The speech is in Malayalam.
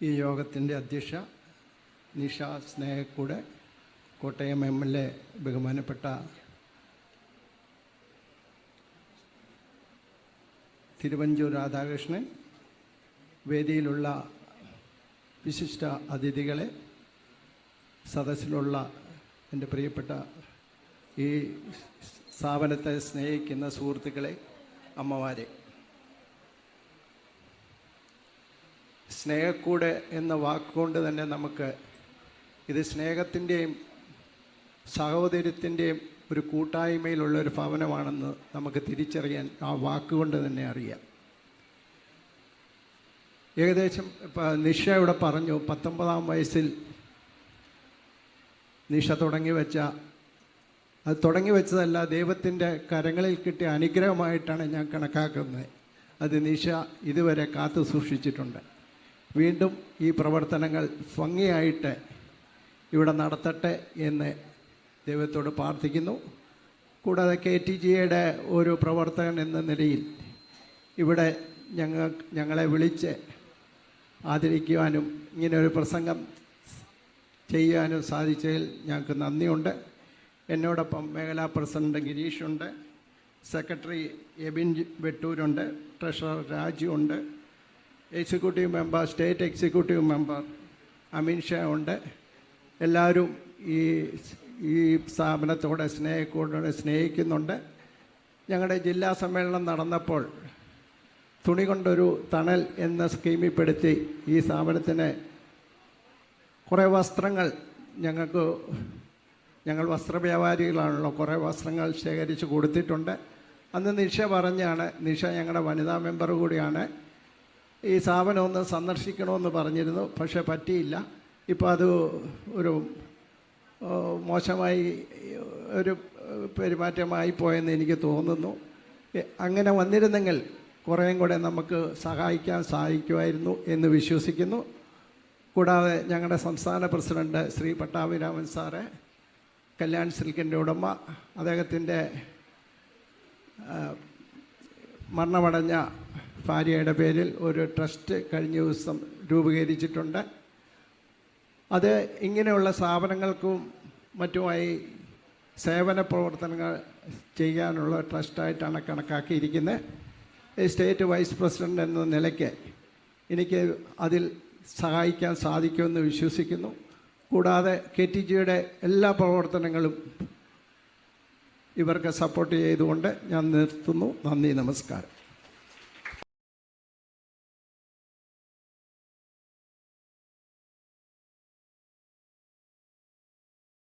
ഈ യോഗത്തിന്റെ അധ്യക്ഷ നിഷ സ്നേഹക്കൂടെ കോട്ടയം എം എൽ എ ബഹുമാനപ്പെട്ട തിരുവഞ്ചൂർ രാധാകൃഷ്ണൻ വേദിയിലുള്ള വിശിഷ്ട അതിഥികളെ സദസ്സിലുള്ള എന്റെ പ്രിയപ്പെട്ട ഈ സ്ഥാപനത്തെ സ്നേഹിക്കുന്ന സുഹൃത്തുക്കളെ അമ്മമാരെ. സ്നേഹക്കൂട് എന്ന വാക്കുകൊണ്ട് തന്നെ നമുക്ക് ഇത് സ്നേഹത്തിന്റെയും സഹോദര്യത്തിന്റെയും ഒരു കൂട്ടായ്മയിലുള്ള ഒരു ഭവനമാണെന്ന് നമുക്ക് തിരിച്ചറിയാൻ ആ വാക്കുകൊണ്ട് തന്നെ അറിയാം. ഏകദേശം നിഷ ഇവിടെ പറഞ്ഞു പത്തൊമ്പതാം വയസ്സിൽ നിഷ തുടങ്ങി വെച്ച അത് തുടങ്ങി വെച്ചതല്ല ദൈവത്തിന്റെ കരങ്ങളിൽ കിട്ടിയ അനുഗ്രഹമായിട്ടാണ് ഞാൻ കണക്കാക്കുന്നത്. അത് നിഷ ഇതുവരെ കാത്തു സൂക്ഷിച്ചിട്ടുണ്ട്. വീണ്ടും ഈ പ്രവർത്തനങ്ങൾ ഭംഗിയായിട്ട് ഇവിടെ നടത്തട്ടെ എന്ന് ദൈവത്തോട് പ്രാർത്ഥിക്കുന്നു. കൂടാതെ കെ ടി ജിയുടെ ഒരു പ്രവർത്തകൻ എന്ന നിലയിൽ ഇവിടെ ഞങ്ങൾ ഞങ്ങളെ വിളിച്ച് ആദരിക്കുവാനും ഇങ്ങനെ ഒരു പ്രസംഗം ചെയ്യാനും സാധിച്ചതിൽ ഞങ്ങൾക്ക് നന്ദിയുണ്ട്. എന്നോടൊപ്പം മേഖലാ പ്രസിഡന്റ് ഗിരീഷുണ്ട്. സെക്രട്ടറി എബിൻ വെട്ടൂരുണ്ട് ട്രഷറർ രാജു ഉണ്ട് executive member state executive member Amit Shah ഉണ്ട്. എല്ലാവരും ഈ ഈ സ്ഥാപനത്തോടെ സ്നേഹക്കൂടോടെ സ്നേഹിക്കുന്നുണ്ട്. ഞങ്ങളുടെ ജില്ലാ സമ്മേളനം നടന്നപ്പോൾ തുണി കൊണ്ടൊരു തണൽ എന്ന സ്കീമിൽപ്പെടുത്തി ഈ സ്ഥാപനത്തിന് കുറേ വസ്ത്രങ്ങൾ ഞങ്ങൾക്ക് ഞങ്ങൾ വസ്ത്രവ്യാപാരികളാണല്ലോ കുറേ വസ്ത്രങ്ങൾ ശേഖരിച്ച് കൊടുത്തിട്ടുണ്ട്. അന്ന് നിഷ പറഞ്ഞാണ് നിഷ ഞങ്ങളുടെ വനിതാ മെമ്പർ കൂടിയാണ്. ഈ സ്ഥാപനം ഒന്ന് സന്ദർശിക്കണമെന്ന് പറഞ്ഞിരുന്നു പക്ഷേ പറ്റിയില്ല. ഇപ്പോൾ അത് ഒരു മോശമായി ഒരു പെരുമാറ്റമായി പോയെന്ന് എനിക്ക് തോന്നുന്നു. അങ്ങനെ വന്നിരുന്നെങ്കിൽ കുറേയും കൂടെ നമുക്ക് സഹായിക്കാൻ സാധിക്കുമായിരുന്നു എന്ന് വിശ്വസിക്കുന്നു. കൂടാതെ ഞങ്ങളുടെ സംസ്ഥാന പ്രസിഡന്റ് ശ്രീ പട്ടാഭിരാമൻ സാറെ കല്യാൺ സിൽക്കിന്റെ ഉടമ അദ്ദേഹത്തിന്റെ മരണമടഞ്ഞ ഭാര്യയുടെ പേരിൽ ഒരു ട്രസ്റ്റ് കഴിഞ്ഞ ദിവസം രൂപീകരിച്ചിട്ടുണ്ട്. അത് ഇങ്ങനെയുള്ള സ്ഥാപനങ്ങൾക്കും മറ്റുമായി സേവന പ്രവർത്തനങ്ങൾ ചെയ്യാനുള്ള ട്രസ്റ്റായിട്ടാണ് കണക്കാക്കിയിരിക്കുന്നത്. സ്റ്റേറ്റ് വൈസ് പ്രസിഡന്റ് എന്ന നിലയ്ക്ക് എനിക്ക് അതിൽ സഹായിക്കാൻ സാധിക്കുമെന്ന് വിശ്വസിക്കുന്നു. കൂടാതെ കെ ടി ജിയുടെ എല്ലാ പ്രവർത്തനങ്ങളും ഇവർക്ക് സപ്പോർട്ട് ചെയ്തുകൊണ്ട് ഞാൻ നിർത്തുന്നു. നന്ദി നമസ്കാരം.